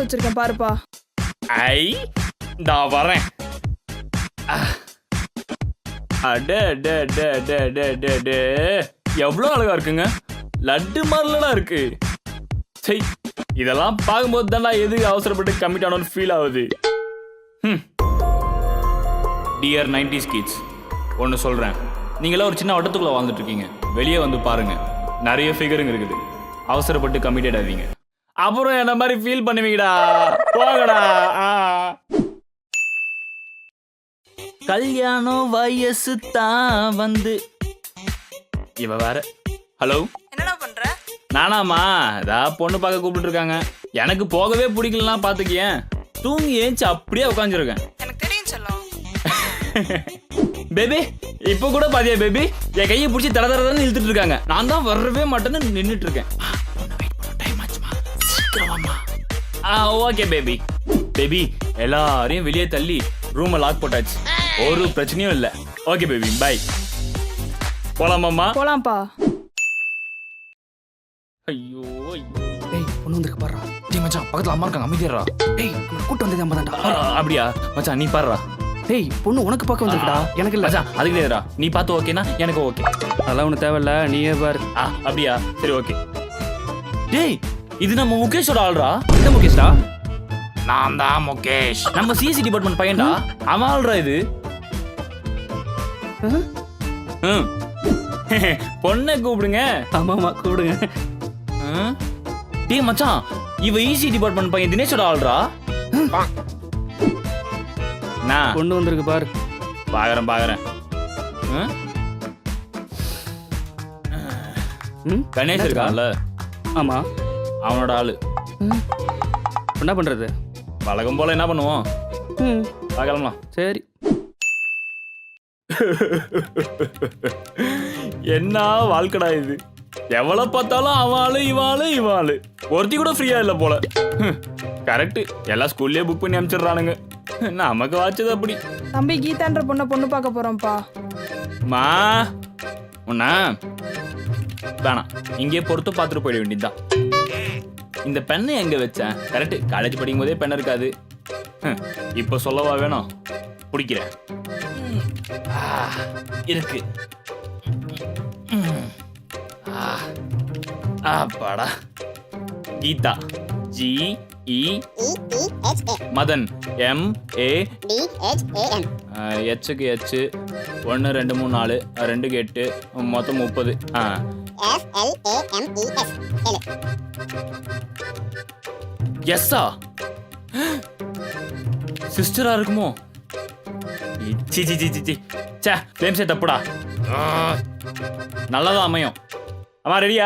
வச்சிருக்கேன் பாருப்பா. ஐ நான் வரேன். அட டே டே டே டே டே டே எவ்வளோ அழகா இருக்குங்க. லட்டு மாதிரிலாம் இருக்கு. சரி இதெல்லாம் பார்க்கும்போது தான் எது அவசரப்பட்டு கமிட் ஆனோன்னு ஃபீல் ஆகுது. டியர் நைன்டிஸ் கிட்ஸ் ஒன்று சொல்கிறேன் நீங்களாம் ஒரு சின்ன வட்டத்துக்குள்ளே வாழ்ந்துட்டு இருக்கீங்க. வெளியே வந்து பாருங்க. நிறைய ஃபிகருங்க இருக்குது. அவசரப்பட்டு கமிட்டட் ஆவீங்க அப்புறம் என்ன மாதிரி ஃபீல் பண்ணுவீங்கடா? போங்கடா. ஆ. கல்யாணம் வயசு தான் வந்து. இவ வேற. ஹலோ என்னடா பண்ற? நானாமா இதா பொண்ணு பார்க்க கூப்பிட்டு இருக்காங்க. எனக்கு போகவே பிடிக்கலாம் பாத்துக்கியேன் தூங்கி ஏஞ்சி அப்படியே உட்காந்துருக்கேன் எனக்கு தெரியும் செல்லம். பேபி இப்போ கூட பாத்தியா பேபி என் கையை பிடிச்சி தர தரன்னு இழுத்துட்டு இருக்காங்க. நான் தான் வரவே மாட்டேன்னு நின்னுட்டு இருக்கேன். சீக்கிரம் வாம்மா. ஆ ஓகே பேபி பேபி எல்லாரையும் வெளியே தள்ளி ரூமை லாக் போட்டாச்சு. ஒரு பிரச்சனையும் இல்லை. ஓகே பேபி பை போலாமாம்மா போலாம்ப்பா. ஐயோ. டேய் பொண்ணு வந்திருக்கு பாடுறா டேய் மச்சான் பக்கத்துல அம்மா இருக்காங்க அமைதியா டேய் உங்களை கூட்டு வந்தது அம்மா தான்டா அப்படியா? மச்சான் நீ பாடுறா டேய் பொண்ணு உனக்கு பார்க்க வந்திருக்குடா. எனக்கு இல்ல. மச்சான் அதுக்கு இல்லையா நீ பார்த்து ஓகேனா எனக்கு ஓகே அதெல்லாம் ஒன்றும் தேவையில்ல. நீயே பாரு. ஆ அப்படியா? சரி ஓகே டேய் இது நம்ம முகேஷோட ஆள்ரா இந்த முகேஷ்டா? நான் தான் முகேஷ். நம்ம சிஎஸ்சி டிபார்ட்மெண்ட் பையன்டா. அவன் ஆள்ரா இது. பொண்ணை கூப்பிடுங்க. ஆமா ஆமா கூப்பிடுங்க. டேய் மச்சான் இவ இசி டிபார்ட்மெண்ட் பையன் தினேஷோட ஆள்ரா நான். பொண்ணு வந்திருக்கு பாரு. பாக்குறேன் பாக்குறேன். கணேஷ் இருக்கான்ல. ஆமா. அவனோட ஆளு. என்ன பண்றது? வழக்கம் போல என்ன பண்ணுவோம்? ம். பார்க்கலாமா சரி. என்ன வாழ்க்கடா இது? எவ்வளவு பார்த்தாலும் அவளு இவாளு இவாளு ஒருத்தி கூட ஃப்ரீயா இல்ல போல. கரெக்ட் எல்லாம் ஸ்கூல்லயே புக் பண்ணி அனுப்பிச்சிடுறானுங்க. நமக்கு வாச்சது அப்படி. தம்பி கீதான்ற பொண்ணை பொண்ணு பார்க்க போறோம்ப்பா. மா உன்னா வேணாம். இங்கே பொறுத்து பார்த்துட்டு போயிட வேண்டியதுதான். இந்த பெண்ணை எங்க வச்சேன் கரெக்ட் காலேஜ் படிக்கும் போதே பெண் இருக்காது. இப்போ சொல்லவா வேணும் பிடிக்கிறேன் இருக்கு. ம். ஆ, படா. Geetha. G E Madan M A. எச்சுக்கு எச்சு ஒன்று ரெண்டு மூணு நாலு ரெண்டுக்கு எட்டு மொத்தம் முப்பது. ஆ. எஸ்ஸா? சிஸ்டரா இருக்குமோ? சி சி சி சி சி. சே தப்புடா. நல்லதா அமையும். அம்மா ரெடியா